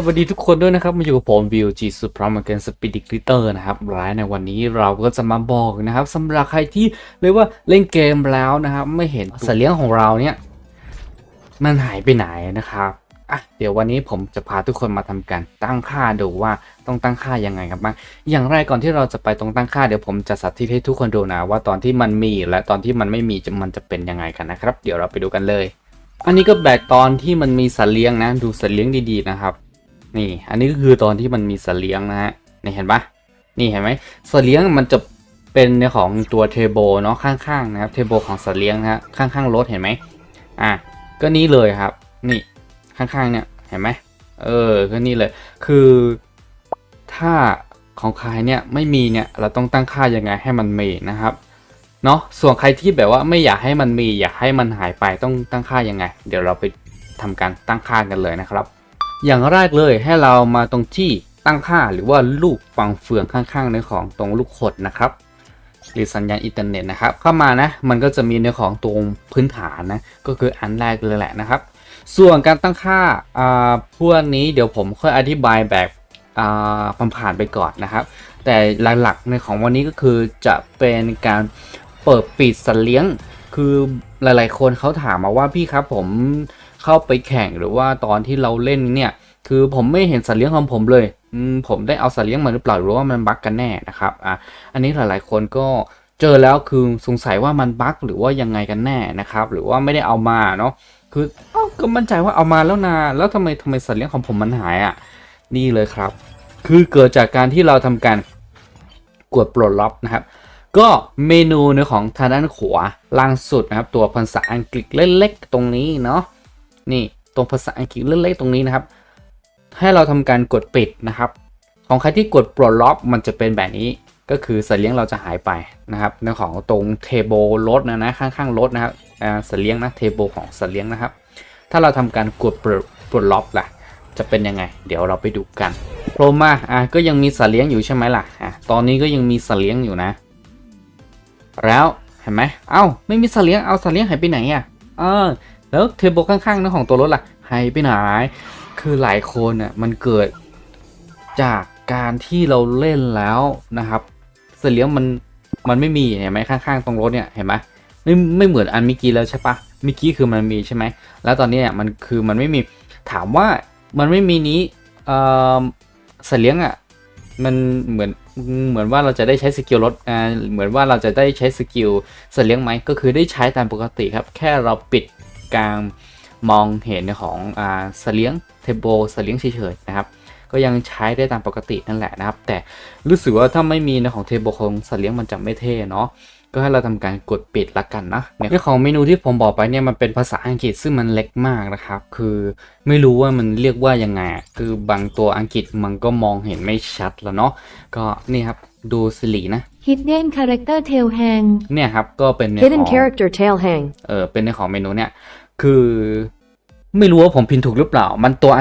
สวัสดีทุกคนด้วยนะครับ มาอยู่กับผม VOG Supreme Again Speed Glitter นะครับร้ายในวันนี้เราก็จะมาบอกนะครับสำหรับใครที่เรียกว่าเล่นเกมแล้วนะครับ ไม่เห็นสัตว์เลี้ยงของเราเนี่ย มันหายไปไหนนะครับอะเดี๋ยววันนี้ผมจะพาทุกคนมาทำการตั้งค่าดูว่าต้องตั้งค่ายังไงครับบ้างอย่างแรกก่อนที่เราจะไปตรงตั้งค่าเดี๋ยวผมจะสาธิตให้ทุกคนดูนะ ว่าตอนที่มันมีและตอนที่มันไม่มีมันจะเป็นยังไงกันนะครับ เดี๋ยวเราไปดูกันเลย อันนี้ก็แบบตอนที่มันมีสัตว์เลี้ยงนะ ดูสัตว์เลี้ยงดีๆนะครับ นี่อันนี้ก็คือตอนที่มันมีสเลียงนะฮะนี่เห็นปะนี่เห็นไหมสเลียงมันจะเป็นในของตัวเทเบิลเนาะข้างๆนะครับเทเบิลของสเลียงนะฮะข้างๆรถเห็นไหมอะก็นี่เลยครับ นี่ข้างๆเนี่ยเห็นไหมเออก็นี่เลย คือถ้าของใครเนี่ยไม่มีเนี่ยเราต้องตั้งค่ายังไงให้มันมีนะครับเนาะส่วนใครที่แบบว่าไม่อยากให้มันมีอยากให้มันหายไปต้องตั้งค่ายังไง เดี๋ยวเราไปทำการตั้งค่ากันเลยนะครับ อย่างแรกเลยให้เรามาตรงที่ตั้งค่าหรือว่าลูกฟังเฟืองข้างๆในของตรงลูกขดนะครับหรือสัญญาณอินเทอร์เน็ตนะครับ เข้ามานะมันก็จะมีในของตรงพื้นฐานนะก็คืออันแรกเลยแหละนะครับ ส่วนการตั้งค่าอ่าพวกนี้เดี๋ยวผมค่อยอธิบายแบบอ่าผ่านๆไปก่อนนะครับ แต่หลักๆในของวันนี้ก็คือจะเป็นการเปิดปิดสัตว์เลี้ยง คือหลายๆคนเขาถามมาว่าพี่ครับผม เข้าไปแข่งหรือว่าตอนที่เราเล่นเนี่ย คือผมไม่เห็นสัตว์เลี้ยงของผมเลยผมได้เอาสัตว์เลี้ยงมาหรือเปล่าหรือว่ามันบั๊กกันแน่นะครับอะอันนี้หลายๆคนก็เจอแล้วคือสงสัยว่ามันบั๊กหรือว่ายังไงกันแน่นะครับ หรือว่าไม่ได้เอามาเนาะคือเอ้าก็มั่นใจว่าเอามาแล้วนาแล้วทำไมทำไมสัตว์เลี้ยงของผมมันหายอะนี่เลยครับ คือเกิดจากการที่เราทำการกดปลดล็อกนะครับ ก็เมนูในของทางด้านขวาล่างสุดนะครับ ตัวภาษาอังกฤษเล็กๆตรงนี้เนาะ นี่ตรงภาษาอังกฤษเล็กๆตรงนี้นะครับ ให้เราทำการกดปิดนะครับ ของใครที่กดปลดล็อกมันจะเป็นแบบนี้ก็คือสัตว์เลี้ยงเราจะหายไปนะครับในของตรงเทเบิลรถนะนะข้างๆรถนะครับอ่าสัตว์เลี้ยงนะเทเบิลของสัตว์เลี้ยงนะครับ ถ้าเราทำการกดปลดปลดล็อกล่ะจะเป็นยังไง เดี๋ยวเราไปดูกันโผล่มาอะก็ยังมีสัตว์เลี้ยงอยู่ใช่ไหมล่ะอะตอนนี้ก็ยังมีสัตว์เลี้ยงอยู่นะ แล้วเห็นไหมเอ้าไม่มีสัตว์เลี้ยงเอาสัตว์เลี้ยงหายไปไหนอะเออ แล้วเทเบิลข้างๆนั่นของตัวรถล่ะหายไปไหนคือหลายคนอะมันเกิดจากการที่เราเล่นแล้วนะครับเสัตว์เลี้ยงมันมันไม่มีเห็นไหมข้างๆตรงรถเนี่ยเห็นไหมไม่ไม่เหมือนอันเมื่อกี้แล้วใช่ปะเมื่อกี้คือมันมีใช่ไหมแล้วตอนนี้เนี่ยมันคือมันไม่มีถามว่ามันไม่มีนี้เอ่อสัตว์เลี้ยงอะมันเหมือนเหมือนว่าเราจะได้ใช้สกิลรถอ่าเหมือนว่าเราจะได้ใช้สกิลสัตว์เลี้ยงไหมก็คือได้ใช้ตามปกติครับ แค่เราปิด การมองเห็นของอ่าสัตว์เลี้ยงเทเบิลสัตว์เลี้ยงเฉยๆนะครับ ก็ยังใช้ได้ตามปกตินั่นแหละนะครับ แต่รู้สึกว่าถ้าไม่มีในของเทเบิลของสัตว์เลี้ยงมันจะไม่เท่เนาะก็ให้เราทำการกดปิดละกันนะในของเมนูที่ผมบอกไปเนี่ยมันเป็นภาษาอังกฤษซึ่งมันเล็กมากนะครับ คือไม่รู้ว่ามันเรียกว่ายังไงอะคือบางตัวอังกฤษมันก็มองเห็นไม่ชัดแล้วเนาะก็นี่ครับดูสิรินะ Hidden Character Tail Hang เนี่ยครับก็เป็นในข Hidden อง character tail hang. เออเป็นในของเมนูเนี่ย คือไม่รู้ว่าผมพิมพ์ถูกหรือเปล่า มันตัว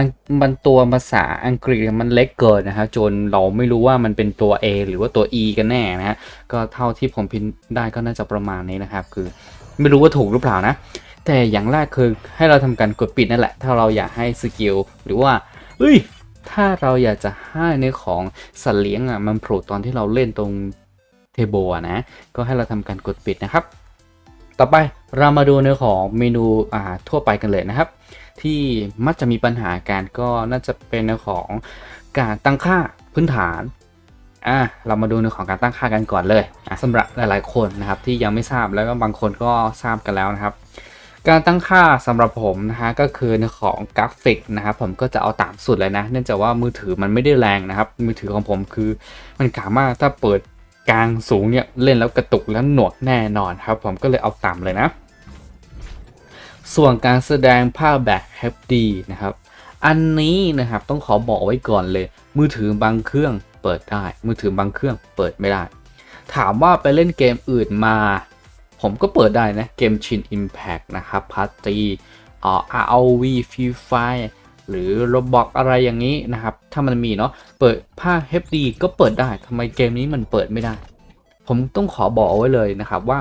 มันตัวภาษาอังกฤษมันเล็กเกินนะฮะจนเราไม่รู้ว่ามันเป็นตัว A หรือว่าตัว E กันแน่นะฮะก็เท่าที่ผมพิมพ์ได้ก็น่าจะประมาณนี้นะครับ คือไม่รู้ว่าถูกหรือเปล่านะ แต่อย่างแรกคือให้เราทำการกดปิดนั่นแหละ ถ้าเราอยากให้สกิลหรือว่าเอ้ย ถ้าเราอยากจะให้ในของสัตว์เลี้ยงอะมันโผล่ตอนที่เราเล่นตรงเทเบลอะนะ ก็ให้เราทำการกดปิดนะครับ ต่อไปเรามาดูในของเมนูอ่าทั่วไปกันเลยนะครับ ที่มักจะมีปัญหาการก็น่าจะเป็นในของการตั้งค่าพื้นฐานอะเรามาดูในของการตั้งค่ากันก่อนเลยอะสำหรับหลาย ๆ คนนะครับที่ยังไม่ทราบแล้วก็บางคนก็ทราบกันแล้วนะครับ การตั้งค่าสำหรับผมนะฮะก็คือในของกราฟิกนะครับผมก็จะเอาตามสุดเลยนะ เนื่องจากว่ามือถือมันไม่ได้แรงนะครับ มือถือของผมคือมันกามากถ้าเปิด กลางสูงเนี่ยเล่นแล้วกระตุกแล้วหนวกแน่นอนครับ ผมก็เลยเอาต่ำเลยนะ ส่วนการแสดงภาพแบบ HD นะครับ อันนี้นะครับต้องขอบอกไว้ก่อนเลย มือถือบางเครื่องเปิดได้ มือถือบางเครื่องเปิดไม่ได้ ถามว่าไปเล่นเกมอื่นมา ผมก็เปิดได้นะเกมชิน Impact นะครับพัตตีอ่า ROV Free Fire หรือ Roblox อะไรอย่างนี้นะครับ ถ้ามันมีเนาะเปิดภาพ HD ก็เปิดได้ทำไมเกมนี้มันเปิดไม่ได้ ผมต้องขอบอกเอาไว้เลยนะครับว่า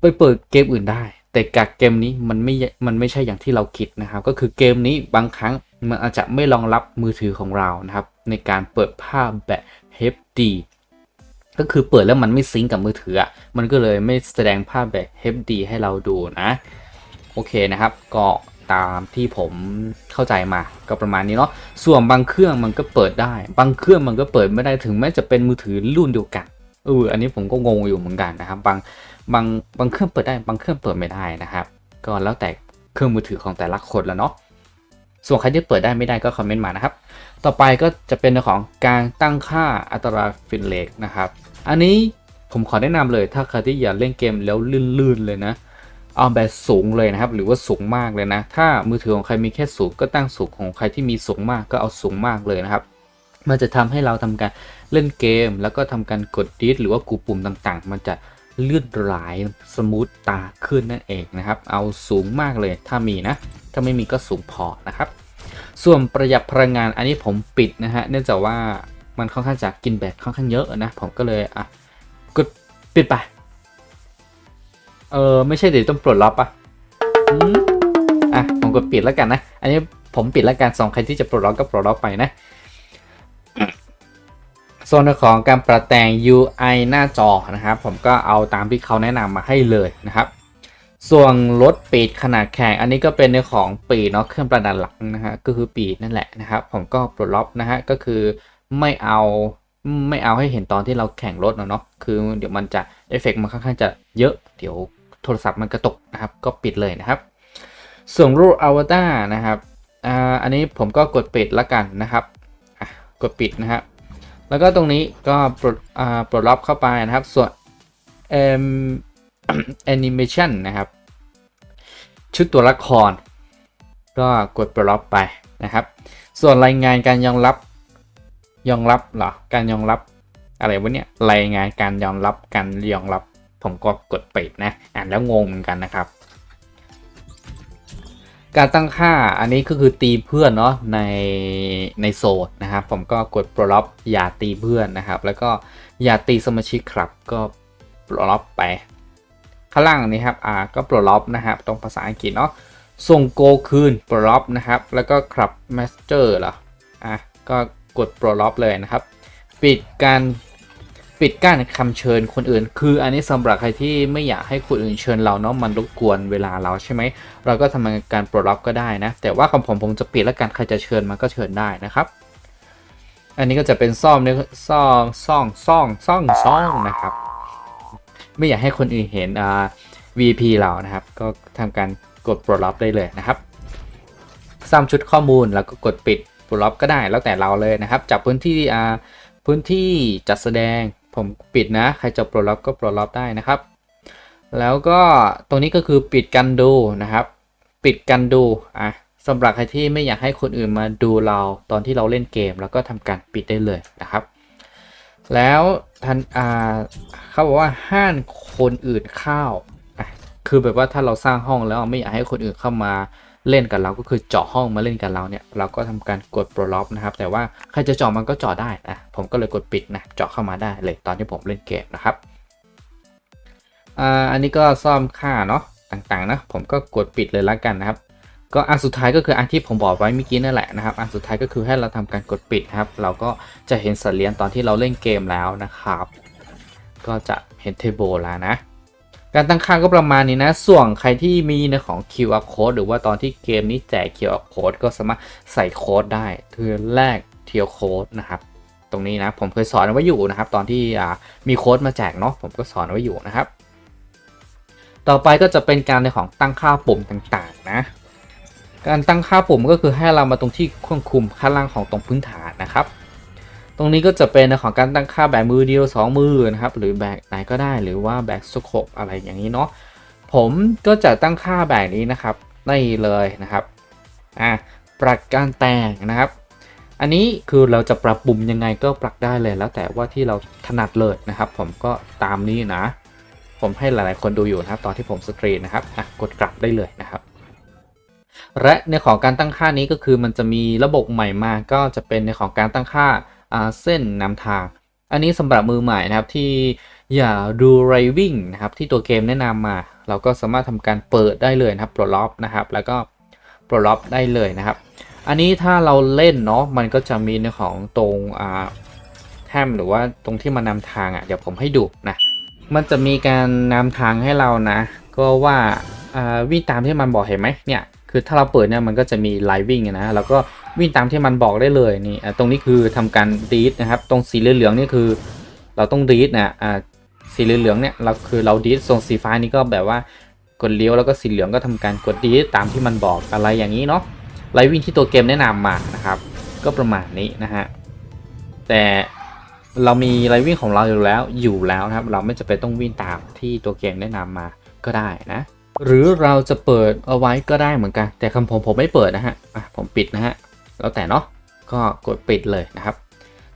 ไปเปิดเกมอื่นได้ แต่กับเกมนี้มันไม่มันไม่ใช่อย่างที่เราคิดนะครับ ก็คือเกมนี้บางครั้งมันอาจจะไม่รองรับมือถือของเรานะครับ ในการเปิดภาพแบบ HD ก็คือเปิดแล้วมันไม่ซิงก์กับมือถืออะมันก็เลยไม่แสดงภาพแบบ HD ให้เราดูนะ โอเคนะครับ ก็ ตามที่ผมเข้าใจมาก็ประมาณนี้เนาะส่วนบางเครื่องมันก็เปิดได้ บางเครื่องมันก็เปิดไม่ได้ถึงแม้จะเป็นมือถือรุ่นเดียวกันเอออันนี้ผมก็งงอยู่เหมือนกันนะครับ บางบางบางเครื่องเปิดได้บางเครื่องเปิดไม่ได้นะครับ ก็แล้วแต่เครื่องมือถือของแต่ละคนแล้วเนาะส่วนใครที่เปิดได้ไม่ได้ก็คอมเมนต์มานะครับ ต่อไปก็จะเป็นของการตั้งค่าอัตราฟินเลกนะครับ อันนี้ผมขอแนะนำเลยถ้าใครที่อยากเล่นเกมแล้วลื่นๆเลยนะ เอาแบบสูงเลยนะครับ หรือว่าสูงมากเลยนะ ถ้ามือถือของใครมีแค่สูงก็ตั้งสูงของใครที่มีสูงมากก็เอาสูงมากเลยนะครับ มันจะทำให้เราทำการเล่นเกม แล้วก็ทำการกดดิสหรือว่ากูปุ่มต่างๆ มันจะลื่นไหลสมูทตาขึ้นนั่นเองนะครับ เอาสูงมากเลยถ้ามีนะ ถ้าไม่มีก็สูงพอนะครับ ส่วนประหยัดพลังงานอันนี้ผมปิดนะฮะเนื่องจากว่ามันค่อนข้างจะกินแบตค่อนข้างเยอะนะ ผมก็เลยอะกดปิดไป เออไม่ใช่เดี๋ยวต้องปลดล็อกปะอะผมกดปิดแล้วกันนะ อันนี้ผมปิดแล้วกันสองใครที่จะปลดล็อกก็ปลดล็อกไปนะโซนของการปรับแต่ง UI หน้าจอนะครับ ผมก็เอาตามที่เขาแนะนำมาให้เลยนะครับ ส่วนรถปีดขนาดแข็งอันนี้ก็เป็นในของปีดเนาะเครื่องประดับหลังนะฮะก็คือปีดนั่นแหละนะครับ ผมก็ปลดล็อกนะฮะก็คือไม่เอาไม่เอาให้เห็นตอนที่เราแข่งรถเนาะคือเดี๋ยวมันจะเอฟเฟกต์มันค่อนข้างจะเยอะเดี๋ยว โทรศัพท์มันกระตกนะครับ ก็ปิดเลยนะครับ ส่วนรูปอวตารนะครับอันนี้ผมก็กดปิดละกันนะครับกดปิดนะครับแล้วก็ตรงนี้ก็ปลดปลดล็อกเข้าไปนะครับ ส่วนเอ่มแอนิเมชันนะครับ ชุดตัวละคร ก็กดปลดล็อกไปนะครับ ส่วนรายงานการยอมรับยอมรับเหรอการยอมรับอะไรวะเนี่ยรายงานการยอมรับการยอมรับ ผมก็กดปิดนะอ่านแล้วงงเหมือนกันนะครับ การตั้งค่าอันนี้ก็คือตีเพื่อนเนาะในในโซดนะครับ ผมก็กดปลดล็อกอย่าตีเพื่อนนะครับ แล้วก็อย่าตีสมาชิกครับก็ปลดล็อกไปข้างล่างนี้ครับอ่าก็ปลดล็อกนะครับ ตรงภาษาอังกฤษเนาะส่งโกคืนปลดล็อกนะครับ แล้วก็ครับมาสเตอร์เหรออะก็กดปลดล็อกเลยนะครับ ปิดการ ปิดกั้นคำเชิญคนอื่น คืออันนี้สำหรับใครที่ไม่อยากให้คนอื่นเชิญเราเนาะมันรบกวนเวลาเราใช่ไหมเราก็ทำการปลดล็อกก็ได้นะ แต่ว่าของผมผมจะปิดแล้วกันใครจะเชิญมันก็เชิญได้นะครับ อันนี้ก็จะเป็นซ่อมเนี่ยซ่อมซ่องซ่องซ่องซ่องนะครับ ไม่อยากให้คนอื่นเห็นอ่า VP เรานะครับ ก็ทำการกดปลดล็อกได้เลยนะครับซ้ำชุดข้อมูลแล้วก็กดปิดปลดล็อกก็ได้แล้วแต่เราเลยนะครับ จากพื้นที่อ่าพื้นที่จัดแสดง ผมปิดนะ ใครจะปลดล็อกก็ปลดล็อกได้นะครับ แล้วก็ตรงนี้ก็คือปิดกันดูนะครับ ปิดกันดูอะสำหรับใครที่ไม่อยากให้คนอื่นมาดูเราตอนที่เราเล่นเกม แล้วก็ทำการปิดได้เลยนะครับ แล้วทันอ่าเขาบอกว่าห้ามคนอื่นเข้าคือแบบว่าถ้าเราสร้างห้องแล้วไม่อยากให้คนอื่นเข้ามา เล่นกับเราก็คือเจาะห้องมาเล่นกับเราเนี่ยเราก็ทำการกดปลดล็อกนะครับแต่ว่าใครจะเจาะมันก็เจาะได้นะผมก็เลยกดปิดนะเจาะเข้ามาได้เลยตอนที่ผมเล่นเกมนะครับอันนี้ก็ซ่อมค่าเนาะต่างๆนะผมก็กดปิดเลยละกันนะครับ ก็อันสุดท้ายก็คืออันที่ผมบอกไว้เมื่อกี้นั่นแหละนะครับอันสุดท้ายก็คือให้เราทำการกดปิดนะครับ เราก็จะเห็นสัญญาณตอนที่เราเล่นเกมแล้วนะครับ ก็จะเห็นเทเบิลแล้วนะ การตั้งค่าก็ประมาณนี้นะ ส่วนใครที่มีในของ QR code หรือว่าตอนที่เกมนี้แจก QR code ก็สามารถใส่โค้ดได้คือแลกเทียโค้ดนะครับ ตรงนี้นะ ผมเคยสอนไว้อยู่นะครับ ตอนที่มีโค้ดมาแจกเนาะผมก็สอนไว้อยู่นะครับ ต่อไปก็จะเป็นการในของตั้งค่าปุ่มต่างๆนะ การตั้งค่าปุ่มก็คือให้เรามาตรงที่ควบคุมข้างล่างของตรงพื้นฐานนะครับ ตรงนี้ก็จะเป็นในของการตั้งค่าแบบมือเดียว 2 มือนะครับ หรือแบบไหนก็ได้หรือว่าแบบสโคปอะไรอย่างนี้เนาะผมก็จะตั้งค่าแบบนี้นะครับนี่เลยนะครับอะปรับการแต่งนะครับ อันนี้คือเราจะปรับปุ่มยังไงก็ปรับได้เลยแล้วแต่ว่าที่เราถนัดเลยนะครับ ผมก็ตามนี้นะ ผมให้หลายๆคนดูอยู่นะครับตอนที่ผมสตรีมนะครับอะกดกลับได้เลยนะครับและในของการตั้งค่านี้ก็คือมันจะมีระบบใหม่มาก็จะเป็นในของการตั้งค่า อาเส้นนำทาง อันนี้สำหรับมือใหม่นะครับที่อย่าดูไรวิ่งนะครับที่ตัวเกมแนะนำมา เราก็สามารถทำการเปิดได้เลยนะครับปลดล็อกนะครับ แล้วก็ปลดล็อกได้เลยนะครับ อันนี้ถ้าเราเล่นเนาะมันก็จะมีในของตรงอ่าแทมหรือว่าตรงที่มันนำทางอะ่ะเดี๋ยวผมให้ดูนะมันจะมีการนำทางให้เรานะ ก็ว่าอ่าวิ่งตามที่มันบอกเห็นไหมเนี่ยคือถ้าเราเปิดเนี่ยมันก็จะมีไลวิ่งนะแล้วก็ วิ่งตามที่มันบอกได้เลยนี่ตรงนี้คือทำการดีดนะครับ ตรงสีเหลืองๆนี่คือเราต้องดีดนะอ่าสีเหลืองๆเนี่ยเราคือเราดีดส่วนสีฟ้านี่ก็แบบว่ากดเลี้ยวแล้วก็สีเหลืองก็ทำการกดดีดตามที่มันบอกอะไรอย่างนี้เนาะไลวิ่งที่ตัวเกมแนะนำมานะครับ ก็ประมาณนี้นะฮะแต่เรามีไลวิ่งของเราอยู่แล้วอยู่แล้วนะครับ เราไม่จะเป็นต้องวิ่งตามที่ตัวเกมแนะนำมาก็ได้นะ หรือเราจะเปิดเอาไว้ก็ได้เหมือนกัน แต่คำผมผมไม่เปิดนะฮะผมปิดนะฮะ แล้วแต่เนาะก็กดปิดเลยนะครับ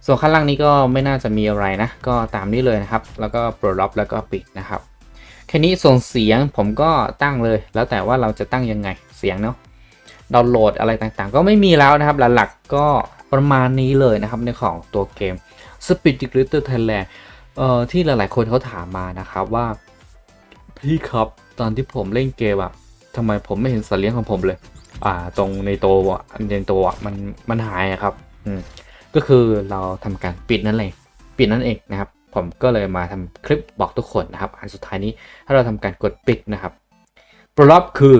ส่วนข้างล่างนี้ก็ไม่น่าจะมีอะไรนะ ก็ตามนี้เลยนะครับ แล้วก็ปลดล็อกแล้วก็ปิดนะครับแค่นี้ส่วนเสียงผมก็ตั้งเลย แล้วแต่ว่าเราจะตั้งยังไงเสียงเนาะดาวน์โหลดอะไรต่างๆ ก็ไม่มีแล้วนะครับ หลักๆก็ประมาณนี้เลยนะครับในของตัวเกม Speed d e g r a d e r Thailand เอ่อที่หลายๆคนเขาถามมานะครับว่า พี่ครับตอนที่ผมเล่นเกมอะทำไมผมไม่เห็นสัตว์เลี้ยงของผมเลย อ่าตรงในตัวในตัวมันมันหายอะครับอืมก็คือเราทำการปิดนั่นเลยปิดนั่นเองนะครับ ผมก็เลยมาทำคลิปบอกทุกคนนะครับ อันสุดท้ายนี้ถ้าเราทำการกดปิดนะครับปรอบคือ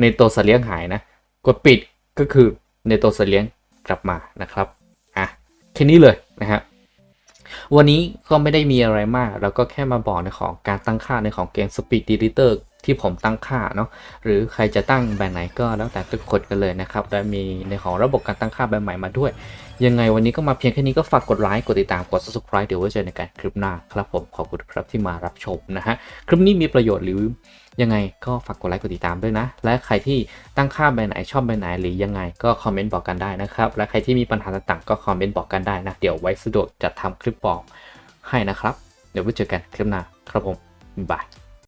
ในตัวสัตว์เลี้ยงหายนะ กดปิดก็คือในตัวสัตว์เลี้ยงกลับมานะครับอะแค่นี้เลยนะฮะวันนี้ก็ไม่ได้มีอะไรมาก เราก็แค่มาบอกในของการตั้งค่าในของเกม Speed Editor ที่ผมตั้งค่าเนาะหรือใครจะตั้งแบบไหนก็แล้วแต่ทุกคนกันเลยนะครับและมีในของระบบการตั้งค่าแบบใหม่มาด้วย ยังไงวันนี้ก็มาเพียงแค่นี้ก็ฝากกดไลค์กดติดตามกด subscribe เดี๋ยวไว้เจอในการคลิปหน้าครับผมขอบคุณครับที่มารับชมนะฮะคลิปนี้มีประโยชน์หรือยังไงก็ฝากกดไลค์กดติดตามด้วยนะ และใครที่ตั้งค่าแบบไหนชอบแบบไหนหรือยังไงก็คอมเมนต์บอกกันได้นะครับ และใครที่มีปัญหาต่างๆ ก็คอมเมนต์บอกกันได้นะ เดี๋ยวไว้สะดวกจะทำคลิปบอกให้นะครับ เดี๋ยวไว้เจอกันคลิปหน้าครับผมบ๊ายบาย